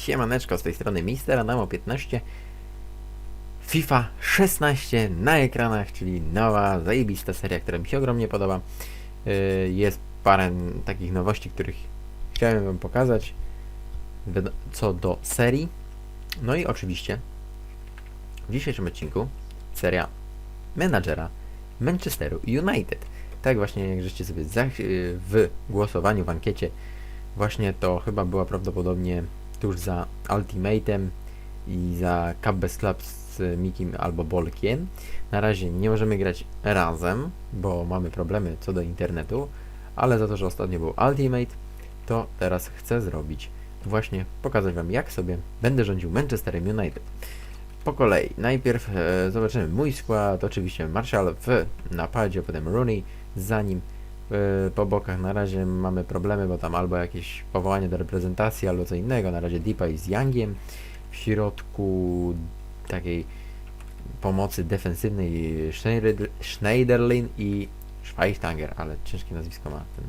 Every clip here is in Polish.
Siemaneczko, z tej strony Mister Adamo 15 FIFA 16 na ekranach, czyli nowa, zajebista seria, która mi się ogromnie podoba. Yy, Jest parę takich nowości, których chciałem wam pokazać co do serii. No i oczywiście w dzisiejszym odcinku seria menadżera Manchesteru United. Tak właśnie jak żeście sobie yy, w głosowaniu w ankiecie Właśnie to chyba była prawdopodobnie tuż za Ultimatem i za Cup Best Club z Mikim albo Bolkiem. Na razie nie możemy grać razem, bo mamy problemy co do internetu, ale za to, że ostatnio był Ultimate, to teraz chcę zrobić właśnie pokazać Wam jak sobie będę rządził Manchesterem United. Po kolei, najpierw e, zobaczymy mój skład, oczywiście Marshall w napadzie, potem Rooney, za nim po bokach na razie mamy problemy, bo tam albo jakieś powołanie do reprezentacji, albo co innego. Na razie Deepay z Youngiem. W środku takiej pomocy defensywnej Schneider- Schneiderlin i Schweinsteiger, ale ciężkie nazwisko ma ten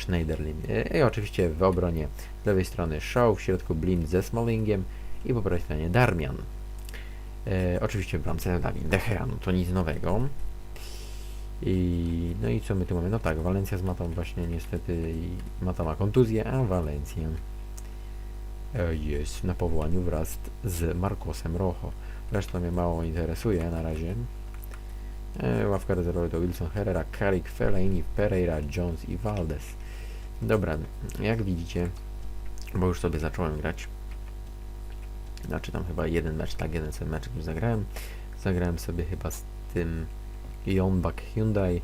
Schneiderlin. Yy, I oczywiście w obronie z lewej strony Shaw, w środku Blind ze Smallingiem i po prawej stronie Darmian. Yy, oczywiście w bramce Dawid De Gea, no to nic nowego. I, no i co my tu mamy? No tak, Walencja z Matą właśnie niestety Mata ma kontuzję, a Walencja e, jest na powołaniu wraz z Marcosem Rojo. Reszta mnie mało interesuje na razie. E, ławka rezerwowa to Wilson, Herrera, Carrick, Fellaini, Pereira, Jones i Valdez. Dobra, jak widzicie, bo już sobie zacząłem grać. Znaczy tam chyba jeden mecz, tak, jeden mecz już zagrałem. Zagrałem sobie chyba z tym Yonbak Hyundai.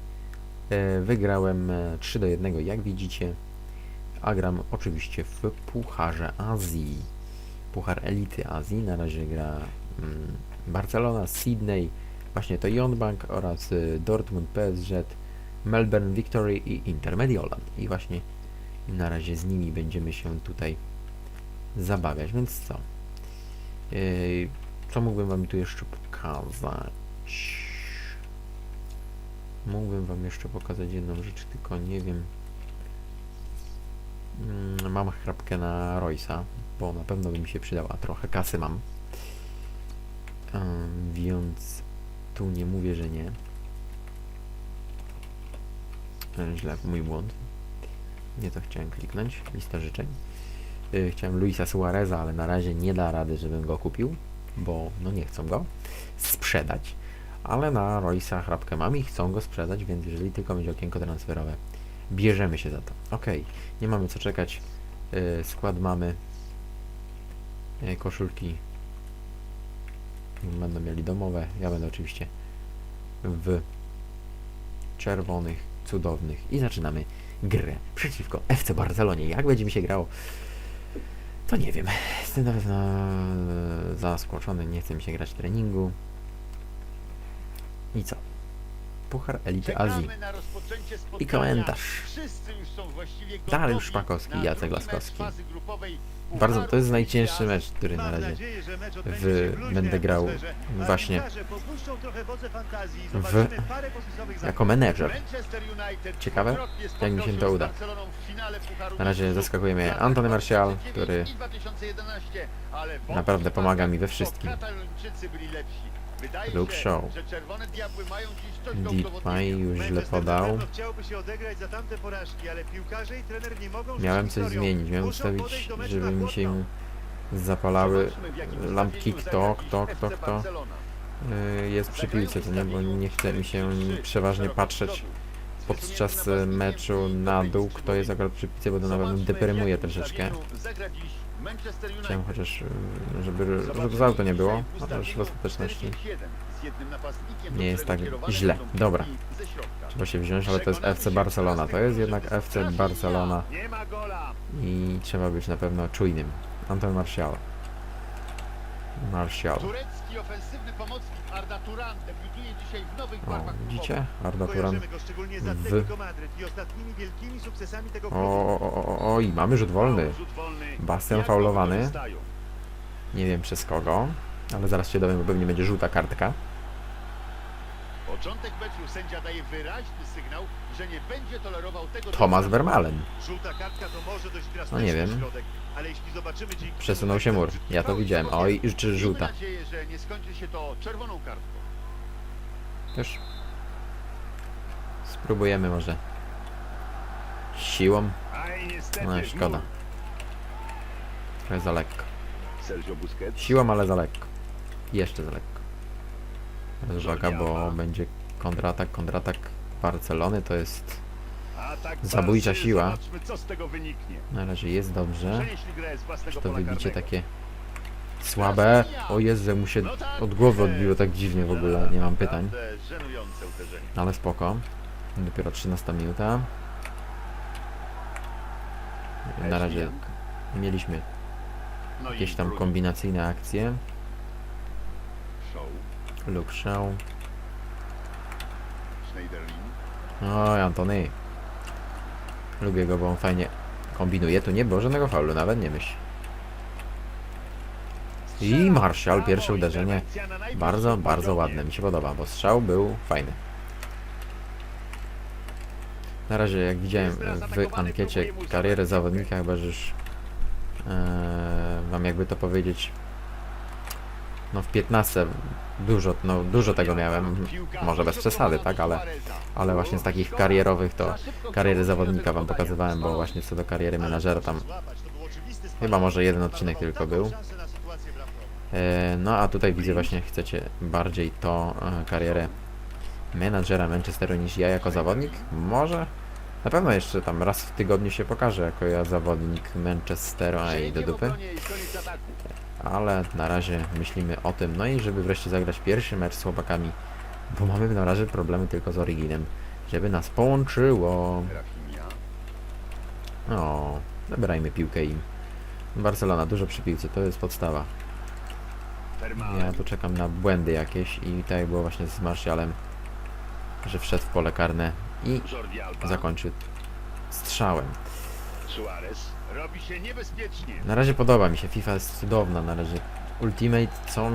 E, Wygrałem e, 3 do 1, jak widzicie. A gram oczywiście w Pucharze Azji. Puchar Elity Azji. Na razie gra mm, Barcelona, Sydney, właśnie to Yonbank oraz y, Dortmund, PSG, Melbourne Victory i Inter Mediolan. I właśnie na razie z nimi będziemy się tutaj zabawiać, więc co? Co mógłbym wam tu jeszcze pokazać? Mógłbym wam jeszcze pokazać jedną rzecz, tylko nie wiem. Mm, Mam chrapkę na Roysa, bo na pewno by mi się przydała. Trochę kasy mam. Więc tu nie mówię, że nie. Źle, mój błąd. Nie to chciałem kliknąć. Lista życzeń. Y, Chciałem Luisa Suareza, ale na razie nie da rady, żebym go kupił, bo no nie chcą go sprzedać ale na Roysa chrapkę mam i chcą go sprzedać, więc jeżeli tylko będzie okienko transferowe, bierzemy się za to. Ok, nie mamy co czekać. Yy, skład mamy. Yy, koszulki będą mieli domowe. Ja będę oczywiście w czerwonych, cudownych i zaczynamy grę przeciwko FC Barcelonie. Jak będzie mi się grało? To nie wiem. Jestem na pewno e, zaskoczony, nie chce mi się grać treningu. I co? Puchar Elity Azji. I komentarz. Dariusz Szpakowski, na Jacek Laskowski. Bardzo, to jest najcięższy mecz, który na razie w- będę grał właśnie i w- jako menedżer. Ciekawe, jak mi się to uda. Na razie zaskakuje mnie Antony Martial, 2009 który i 2011, ale w naprawdę pomaga mi we wszystkim. Katalończycy byli lepsi. Wydaje Luke się, Shaw. że czerwone diabły mają dziś coś do Deepay udowodnienia. już źle podał. na pewno chciałby się odegrać za tamte porażki, ale piłkarze i trener nie mogą Miałem coś zmienić, miałem ustawić, żeby na mi się zapalały Zobaczmy, w jakim lampki ustawieniu kto, zagra kto, dziś kto, FC kto Barcelona. y, jest przy piłce, to nie, bo nie chce mi się przeważnie patrzeć podczas e, meczu na dół, kto jest akurat przy piłce, bo to nawet mnie deprymuje troszeczkę. Chciałem chociaż, y, żeby, żeby z auto nie było, chociaż w ostateczności nie jest tak źle. Dobra. trzeba się wziąć, ale to jest FC Barcelona. To jest jednak FC Barcelona i trzeba być na pewno czujnym. Anton Martial. Martial. Turecki ofensywny pomocnik Arda Turan debiutuje dzisiaj w nowych O, barwach widzicie? Arda Turan. Kojarzymy go szczególnie z w- Atletico Madryt i ostatnimi wielkimi sukcesami tego O, klubu. o, o, o, o, i mamy rzut wolny. Rzut wolny. Bastian Jak go faulowany. wykorzystają? Nie wiem przez kogo, ale zaraz się dowiem, bo pewnie będzie żółta kartka. Początek meczu sędzia daje wyraźny sygnał, że nie będzie tolerował tego... Thomas typu Vermaelen. Żółta kartka to może dość drastyczny No nie wiem. środek, ale jeśli zobaczymy dzięki... Przesunął się mur. Ja to widziałem. Oj, czy Miejmy żółta. nadzieję, że nie skończy się to czerwoną kartką. Też. Spróbujemy może. Siłą. Aj, niestety, No szkoda. mur. Trochę za lekko. Sergio Busquets. Siłą, ale za lekko. Jeszcze za lekko. Uwaga, bo będzie kontratak, kontratak Barcelony to jest Zabójcza siła. Na razie jest dobrze. Czy to wybicie takie słabe? O Jezu, jak mu się od głowy odbiło tak dziwnie w ogóle, nie mam pytań. Uderzenie. Ale spoko. Dopiero 13 minuta. Na razie mieliśmy No jakieś tam kombinacyjne akcje. Luke Shaw. Schneiderlin. Oj, Antony. Lubię go, bo on fajnie kombinuje. Tu nie było żadnego faulu, nawet nie myśl. I Marshall, pierwsze uderzenie. Bardzo, bardzo ładne. Mi się podoba, bo strzał był fajny. Na razie, jak widziałem w ankiecie kariery zawodnika, chyba że już e, mam jakby to powiedzieć, no w 15 dużo, no dużo tego miałem, może bez przesady, tak, ale, ale właśnie z takich karierowych to kariery zawodnika wam pokazywałem, bo właśnie co do kariery menadżera tam chyba może jeden odcinek tylko był. E, No a tutaj widzę właśnie chcecie bardziej to e, karierę menadżera Manchesteru niż ja jako zawodnik. Może? Na pewno jeszcze tam raz w tygodniu się pokażę jako ja zawodnik Manchesteru, a i do dupy. Ale na razie myślimy o tym, no i żeby wreszcie zagrać pierwszy mecz z chłopakami, bo mamy na razie problemy tylko z Originem, żeby nas połączyło. O, zabrajmy piłkę im. Barcelona, dużo przy piłce, to jest podstawa. Ja tu czekam na błędy jakieś i tak było właśnie z Martialem, że wszedł w pole karne i zakończył strzałem. Na razie podoba mi się, FIFA jest cudowna, na razie Ultimate są...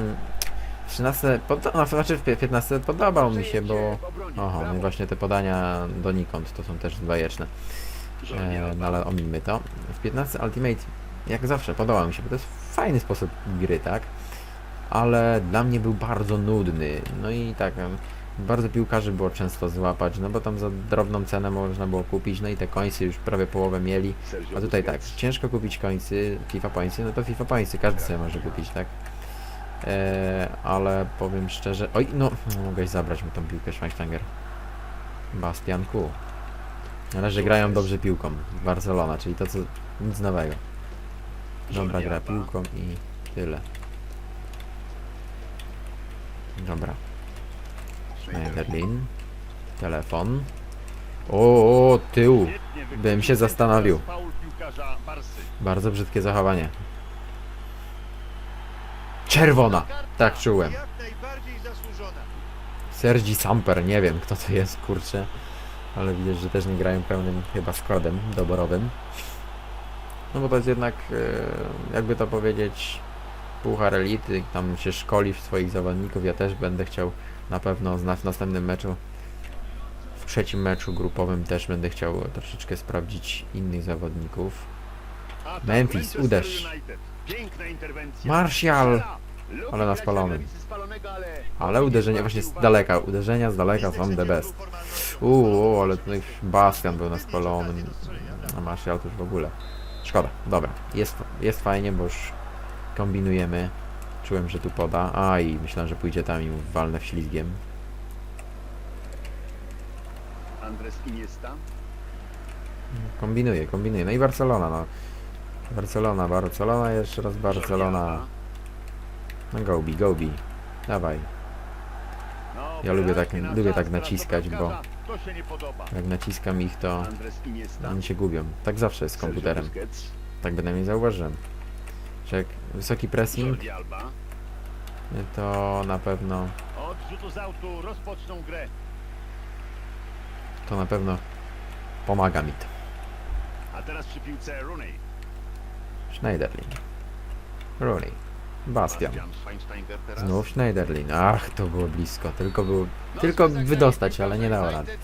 13, pod, no, znaczy w 15 podobał mi się, bo... Oho, no i właśnie te podania donikąd to są też bajeczne. E, no ale omińmy to. W 15 Ultimate, jak zawsze, podobał mi się, bo to jest fajny sposób gry, tak? Ale dla mnie był bardzo nudny. No i tak, bardzo piłkarzy było często złapać, no bo tam za drobną cenę można było kupić, no i te końce już prawie połowę mieli. A tutaj tak, ciężko kupić końcy, FIFA pointsy, no to FIFA pointsy, każdy sobie może kupić, tak? E, ale powiem szczerze, oj, no, mogłeś zabrać mi tą piłkę Schweinsteiger. Bastianku. Na razie grają dobrze piłką, Barcelona, czyli to co, nic nowego. Dobra gra piłką i tyle. Dobra, Schneiderlin. Telefon. O, o, tył. Bym się zastanowił. Bardzo brzydkie zachowanie. Czerwona! Tak czułem. Sergi Samper, nie wiem kto to jest, kurczę. Ale widać, że też nie grają pełnym chyba składem doborowym. No bo to jest jednak, e, jakby to powiedzieć, puchar elity, tam się szkoli w swoich zawodników. Ja też będę chciał na pewno w następnym meczu, w trzecim meczu grupowym też będę chciał troszeczkę sprawdzić innych zawodników. Memphis, uderz. Martial! Ale na spalonym. ale... Uderzenia właśnie z daleka, uderzenia z daleka są the best. Uuu, ale tutaj Bastian był na spalonym. A Martial to już w ogóle. Szkoda, dobra. Jest, jest fajnie, bo już kombinujemy. Czułem, że tu poda. A i myślałem, że pójdzie tam i walnę w ślizgiem. Andres Iniesta. Kombinuję, kombinuję. No i Barcelona, no. Barcelona, Barcelona, jeszcze raz Barcelona. No gobi, gobi. Dawaj. Ja lubię tak- lubię tak naciskać, bo-. Jak naciskam ich, to oni się gubią. Tak zawsze jest z komputerem. Tak bynajmniej zauważyłem. Że jak wysoki pressing, to na pewno, to na pewno pomaga mi to. A teraz przy piłce Rooney. Schneiderlin. Rooney. Bastian. Znów Schneiderlin. Ach, to było blisko. Tylko było... No, Tylko wydostać, ale nie dało rady.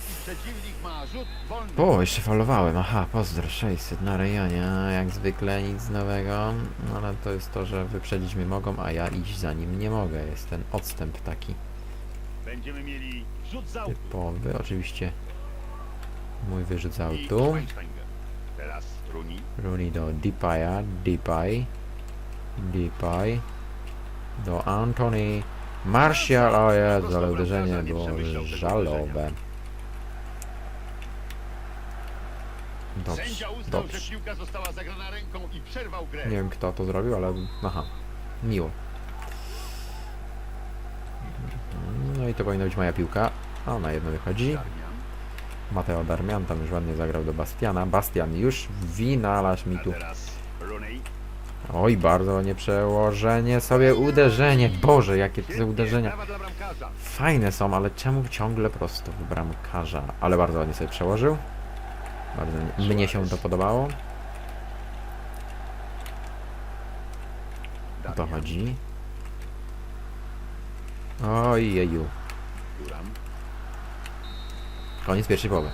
O, jeszcze falowałem. Aha, pozdro, 600 na rejonie. Jak zwykle nic nowego. No, Ale to jest to, że wyprzedzić mnie mogą, a ja iść za nim nie mogę. Jest ten odstęp taki Będziemy mieli rzut z autu. typowy. Oczywiście mój wyrzut z autu. Teraz Runi. Do Depaya, Depay, Depay, do Anthony, Martial, o Jezu, ale uderzenie było żalowe. Dobrze, Sędzia uznał, że dobrze. piłka została zagrana ręką i przerwał grę. Nie wiem kto to zrobił, ale aha, miło. No i to powinna być moja piłka. A na jedno wychodzi. Mateo Darmian tam już ładnie zagrał do Bastiana. Bastian już wynalazł mi tu. Oj, bardzo nie przełożenie sobie uderzenie. Boże, jakie to uderzenia. Fajne są, ale czemu ciągle prosto w bramkarza? Ale bardzo ładnie sobie przełożył. Bardzo nie- mnie się to podobało. O to chodzi. Ojeju. Koniec pierwszej połowy.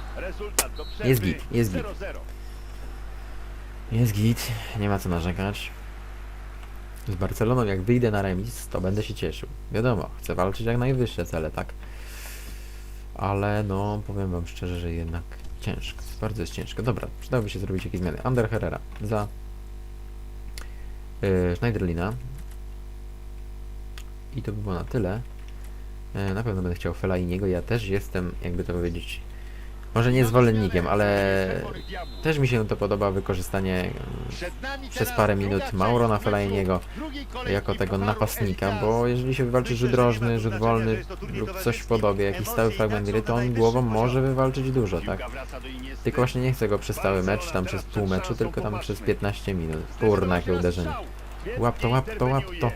Jest git, jest git. 0-0. Jest git, nie ma co narzekać. Z Barceloną jak wyjdę na remis, to będę się cieszył. Wiadomo, chcę walczyć jak najwyższe cele, tak? Ale no, powiem wam szczerze, że jednak ciężko. Bardzo jest ciężko. Dobra, przydałoby się zrobić jakieś zmiany. Ander Herrera za yy, Schneiderlina. I to by było na tyle. Yy, na pewno będę chciał Fellainiego. Ja też jestem, jakby to powiedzieć, może nie zwolennikiem, ale też mi się to podoba wykorzystanie nami przez parę minut Maurona Fellainiego jako tego napastnika, bo jeżeli się wywalczy rzut rożny, rzut wolny lub coś w podobie, jakiś stały fragment gry, to on głową może wywalczyć dużo, tak? Tylko właśnie nie chcę go przez cały mecz, tam przez pół meczu, tylko tam przez 15 minut. Kurna, jakie uderzenie. Łap to, łap to, łap to.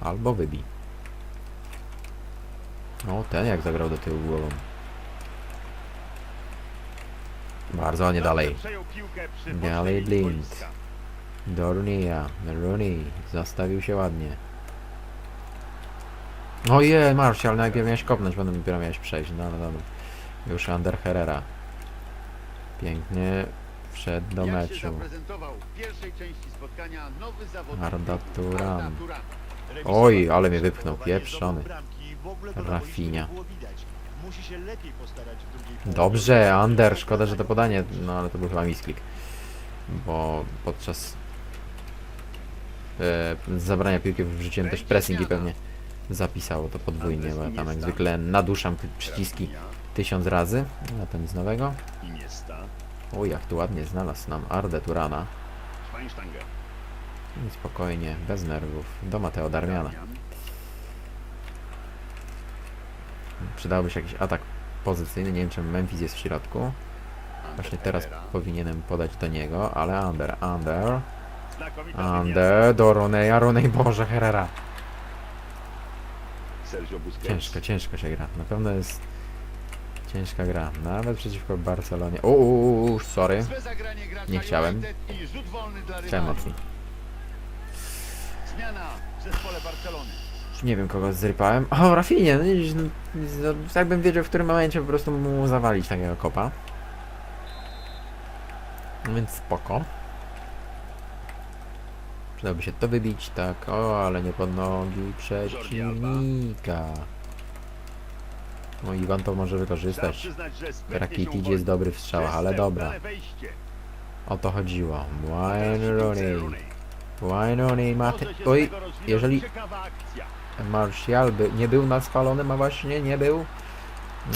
Albo wybij. O, ten jak zagrał do tyłu głową. Bardzo ładnie dalej. Dalej Blind. Do Rooneya. Rooney. Zastawił się ładnie. Oje, Martial, najpierw miałeś kopnąć, potem dopiero miałeś przejść. No, no dobra. Już Ander Herrera. Pięknie wszedł do meczu. Arda Turan. Oj, ale mnie wypchnął, pieprzony. Rafinia. Musi się lepiej postarać w drugiej połowie. Dobrze, Ander, szkoda, że to podanie, no ale to był chyba misklik. Bo podczas e, zabrania piłki wrzuciłem też pressing i pewnie zapisało to podwójnie, bo ja tam jak zwykle naduszam przyciski tysiąc razy. A to nic nowego. Iniesta. O, jak tu ładnie znalazł nam Ardę Turana. I spokojnie, bez nerwów, do Mateo Darmiana. Damian. Przydałoby się jakiś atak pozycyjny, nie wiem czemu Memphis jest w środku. Właśnie teraz powinienem podać do niego, ale Under, Under. Under, do Roneya, Ronej, Boże, Herrera. Ciężko, ciężko się gra. Na pewno jest ciężka gra. Nawet przeciwko Barcelonie. Uuu, sorry. Nie chciałem. Chciałem mocniej. Zmiana w zespole Barcelony. Nie wiem kogo zrypałem. O, Rafinie, no, widzisz, no, no, jakbym wiedział w którym momencie po prostu mu zawalić takiego kopa. No Więc spoko. Przydałoby się to wybić, tak, o, ale nie pod nogi przeciwnika. No Iwan to może wykorzystać. Rakitic uwolnił. jest dobry w strzałach, ale dobra. O to chodziło. Teraz Rooney. Wayne Rooney ma... Z Oj, jeżeli. Martial by nie był na spalonym, a właśnie nie był.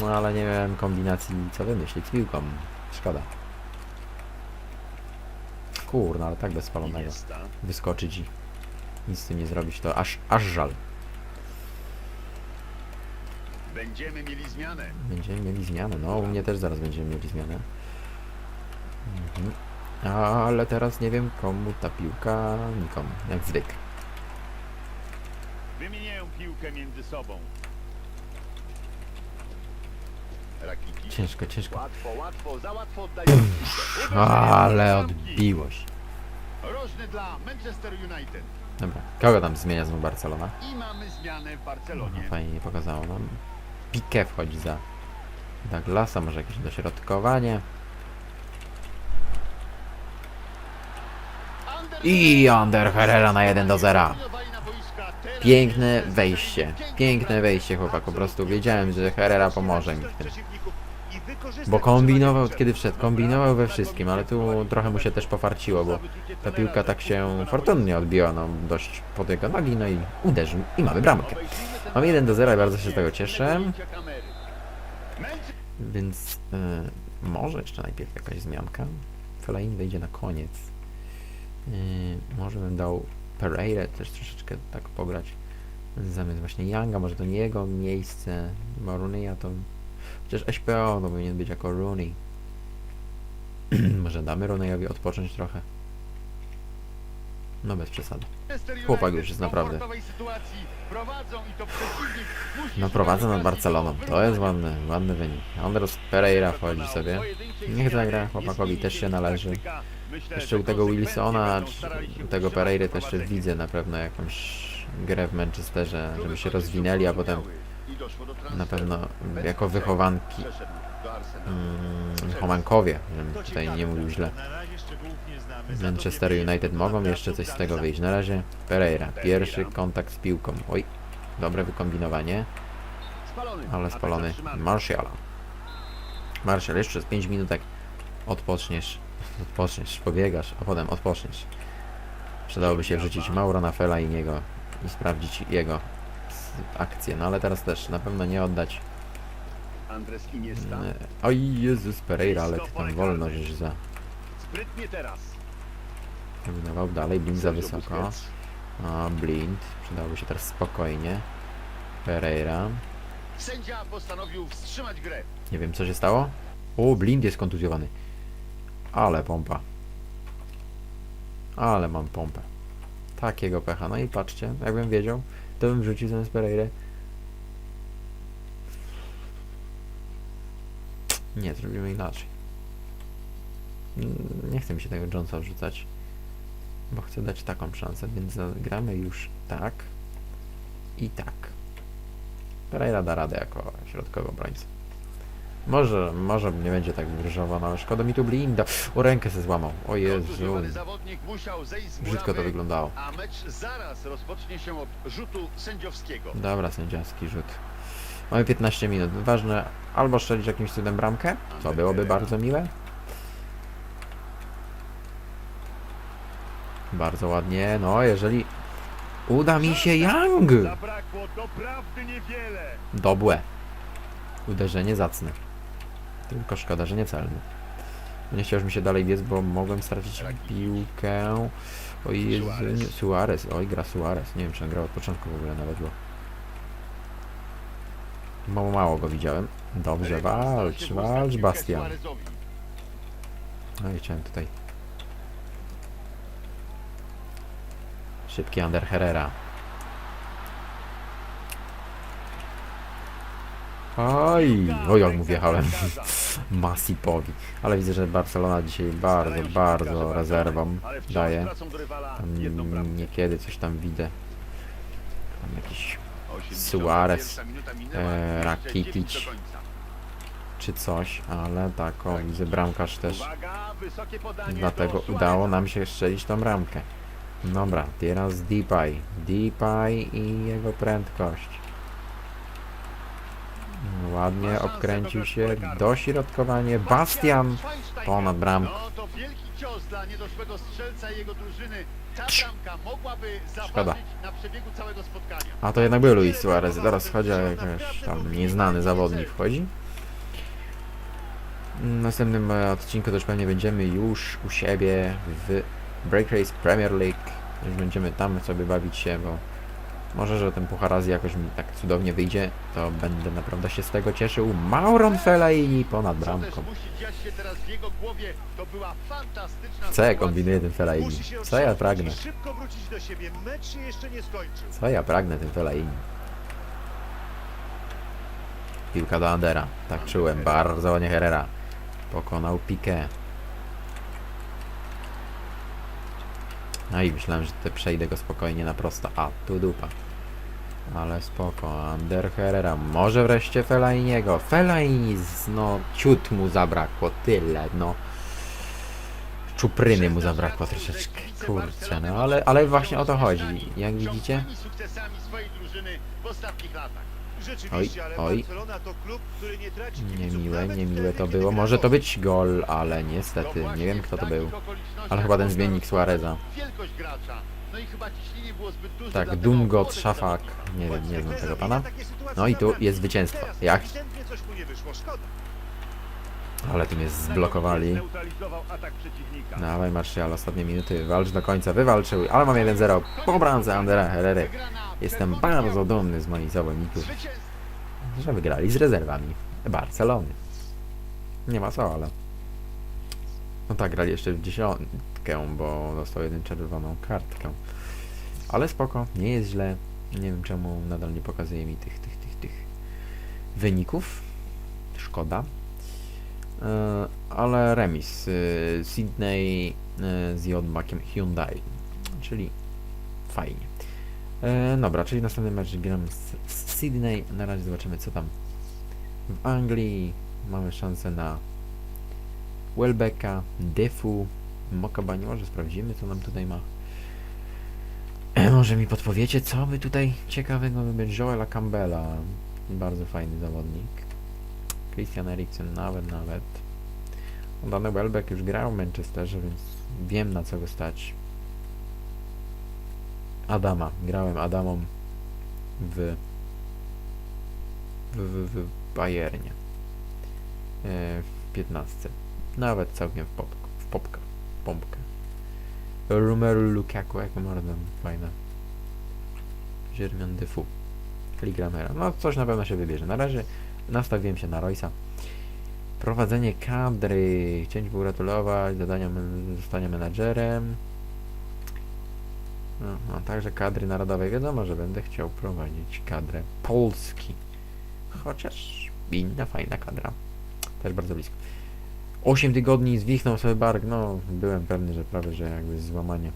No ale nie miałem kombinacji co wymyślić z piłką. Szkoda. Kurna, ale tak bez spalonego. Iniesta. Wyskoczyć i nic z tym nie zrobić, to aż, aż żal. Będziemy mieli zmianę. Będziemy mieli zmianę. No, u mnie też zaraz będziemy mieli zmianę. Mhm. Ale teraz nie wiem komu ta piłka, nikomu, jak zwykle. Wymieniają piłkę między sobą. Ciężko, ciężko. Łatwo, łatwo, za łatwo piłkę. Uderzenie Ale do bramki. odbiło się. Rożny dla Manchester United. Dobra, kogo tam zmienia znowu Barcelona? I mamy zmianę w No, Barcelonie. fajnie nie pokazało nam. Pique wchodzi za Douglasa, może jakieś dośrodkowanie. I Ander Herrera na 1 do 0. Piękne wejście. Piękne wejście chłopak, po prostu wiedziałem, że Herrera pomoże mi w tym. Bo kombinował kiedy wszedł, kombinował we wszystkim, ale tu trochę mu się też pofarciło, bo ta piłka tak się fortunnie odbiła, no dość pod jego nogi, no i uderzył i mamy bramkę. Mam 1 do 0 i bardzo się z tego cieszę, więc y, może jeszcze najpierw jakaś zmianka. Fellaini wejdzie na koniec. Y, może bym dał Pereira też troszeczkę tak pograć zamiast właśnie Younga, może to nie jego miejsce, bo Rooney'a to chociaż SPO to powinien być jako Rooney. może damy Rooney'owi odpocząć trochę. No bez przesady. Chłopak już jest naprawdę- No prowadzę nad Barceloną. To jest ładny, ładny wynik. Andros Pereira wchodzi sobie. Niech zagra, chłopakowi też się należy. Jeszcze u tego Wilsona, czy u tego Pereiry też jeszcze widzę na pewno jakąś grę w Manchesterze, żeby się rozwinęli, a potem na pewno jako wychowanki, mm, wychowankowie, żebym tutaj nie mówił źle. Manchester United mogą jeszcze coś z tego wyjść. Na razie Pereira, pierwszy kontakt z piłką. Oj, dobre wykombinowanie, ale spalony. Martial. Martial, jeszcze z 5 minutek odpoczniesz, odpoczniesz, pobiegasz, a potem odpoczniesz. Przydałoby się wrzucić Mauro na Fela i niego i sprawdzić jego akcję, no ale teraz też na pewno nie oddać. Andres Iniesta. Mm, Oj Jezus Pereira, ale ty tam wolno żeś za Sprytnie teraz. dalej, blind za wysoko. A, blind, przydałoby się teraz spokojnie. Pereira. Sędzia postanowił wstrzymać grę. Nie wiem co się stało. O, blind jest kontuzjowany. Ale pompa. Ale mam pompę. Takiego pecha. No i patrzcie, jakbym wiedział, to bym wrzucił zamiast Pereira. Nie, zrobimy inaczej. Mm, Nie chcę mi się tego Jonesa wrzucać, bo chcę dać taką szansę, więc zagramy już tak i tak. Pereira da radę jako środkowy obrońca. Może, może nie będzie tak różowo, no ale szkoda mi tu blinda. O, rękę se złamał. O Jezu. Kontuzjowany zawodnik musiał zejść z Brzydko to wyglądało. A mecz zaraz rozpocznie się od rzutu sędziowskiego. Dobra, sędziowski rzut. Mamy 15 minut. Ważne albo strzelić jakimś cudem bramkę, co byłoby bardzo miłe. Bardzo ładnie. No, jeżeli uda mi się Young! Zabrakło doprawdy niewiele. Dobłe. Uderzenie zacne. Tylko szkoda, że nie celne. Nie chciał mi się dalej biec, bo mogłem stracić piłkę. Oj, Jezu, Suarez. nie, Suarez. Oj, gra Suarez. Nie wiem, czy on grał od początku w ogóle nawet, bo... Mało, mało go widziałem. Dobrze, walcz, walcz, Bastian. No i chciałem tutaj... Szybki Ander Herrera. Oj, oj, jak mu wjechałem. Masipowi. Ale widzę, że Barcelona dzisiaj bardzo, bardzo wciąż daje. Tam niekiedy coś tam widzę. Tam jakiś 81 Suarez, e, 29 Rakitic. czy coś, ale tak, o, widzę bramkarz też. Dlatego udało nam się strzelić tą bramkę. Dobra, teraz Depay. Depay i jego prędkość. Ładnie obkręcił się. Dośrodkowanie. Bastian ponad bramkę. No to wielki cios dla niedoszłego strzelca i jego drużyny. Ta bramka mogłaby Szkoda. zaważyć na przebiegu całego spotkania. A to jednak był Luis Suarez. Teraz wchodzi jakiś tam nieznany zawodnik wchodzi. W następnym e, odcinku też pewnie będziemy już u siebie w Break Race Premier League. Już będziemy tam sobie bawić się, bo może, że ten Puchar Azji jakoś mi tak cudownie wyjdzie, to będę naprawdę się z tego cieszył. Mauron Fellaini ponad bramką. Co ja kombinuję tym się Co ja pragnę? i. Co ja pragnę tym Fellaini? Piłka do Andera. Tak czułem. Bardzo ładnie Herrera. Pokonał Piqué. No i myślałem, że te przejdę go spokojnie na prosto. A, tu dupa. Ale spoko. Ander Herrera. Może wreszcie Fellainiego. Fellaini, z- no ciut mu zabrakło. Tyle, no. Czupryny mu zabrakło troszeczkę. Kurczę, no ale, ale właśnie o to chodzi. Jak widzicie? Oj, oj. Niemiłe, niemiłe to było. Może to być gol, ale niestety, To nie wiem kto to był. Ale chyba ten zmiennik Suareza. No i chyba ciśnienie było zbyt duże. Tak, dlatego młodych Szafak. Nie wiem, nie znam tego pana. No i tu jest zwycięstwo. Jak? Ale tu mnie zblokowali. Zneutralizował atak przeciwnika. Dawaj Martial, ostatnie minuty, walcz do końca, wywalczył, ale mam 1-0 po bramce Andera Herrery. Jestem bardzo dumny z moich zawodników, Zwycięstwo. że wygrali z rezerwami Barcelony. Nie ma co, ale... No tak, grali jeszcze w dziesiątkę, bo dostał jeden czerwoną kartkę. Ale spoko, nie jest źle. Nie wiem czemu nadal nie pokazuje mi tych, tych, tych, tych wyników. Szkoda. E, ale remis. e, Sydney e, z Jodmakiem Hyundai. Czyli fajnie. Dobra, czyli następny mecz gram z, Sydney. Na razie zobaczymy co tam w Anglii. Mamy szansę na Welbecka, Defu, Mokabani. Może sprawdzimy co nam tutaj ma. E, może mi podpowiecie co by tutaj ciekawego wybrać? Joela Campbella. Bardzo fajny zawodnik. Christian Eriksen nawet, nawet. Dany Welbeck już grał w Manchesterze, więc wiem na co go stać. Adama. Grałem Adamą w w, w, w Bayernie. E, w 15. Nawet całkiem w, pop, w popkę. Pompkę. Romelu Lukaku, jak można fajne. Jeremian Defoe. Ligramera. No coś na pewno się wybierze. Na razie nastawiłem się na Roysa. Prowadzenie kadry. Chciałem pogratulować zadania zostania menadżerem. No, no, także kadry narodowej. Wiadomo, że będę chciał prowadzić kadrę Polski. Chociaż inna fajna kadra. Też bardzo blisko. 8 tygodni zwichnął sobie bark. No, byłem pewny, że prawie, że jakby złamanie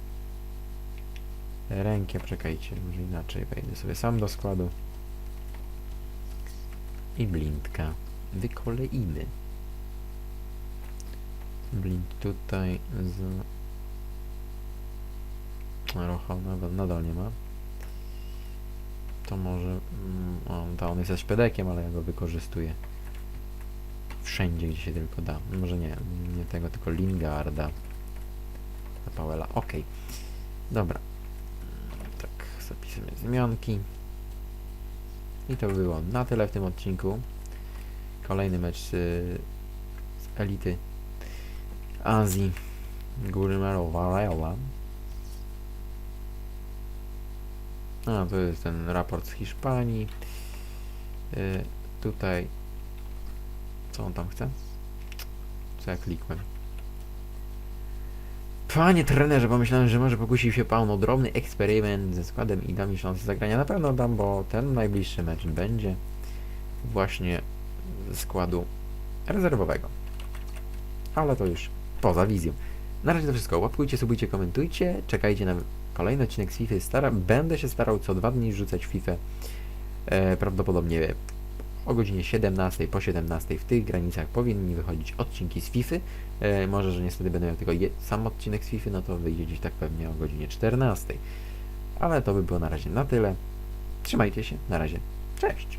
ręki. Czekajcie, może inaczej wejdę sobie sam do składu. I blindka wykoleimy. Blind tutaj z... Rochał nadal, nadal nie ma. To może... Mm, to on jest szpedekiem, ale ja go wykorzystuję. Wszędzie, gdzie się tylko da. Może nie, nie tego, tylko Lingarda. Pawela, okej. Dobra. Tak, zapisujemy zmianki. I to było na tyle w tym odcinku. Kolejny mecz y, z elity Azji. Guillermo Varela. A, to jest ten raport z Hiszpanii. Y, tutaj. Co on tam chce? Co ja klikłem? Panie trenerze, pomyślałem, że może pokusił się pan o drobny eksperyment ze składem i da mi szansę zagrania. Na pewno dam, bo ten najbliższy mecz będzie właśnie ze składu rezerwowego. Ale to już poza wizją. Na razie to wszystko. Łapkujcie, subujcie, komentujcie. Czekajcie na kolejny odcinek z FIFA. Stara, będę się starał co dwa dni rzucać FIFA. E, prawdopodobnie o godzinie 17, po 17 w tych granicach powinni wychodzić odcinki z FIFA. E, może, że niestety będę miał tylko sam odcinek z FIFA, no to wyjdzie gdzieś tak pewnie o godzinie 14. Ale to by było na razie na tyle. Trzymajcie się, na razie. Cześć!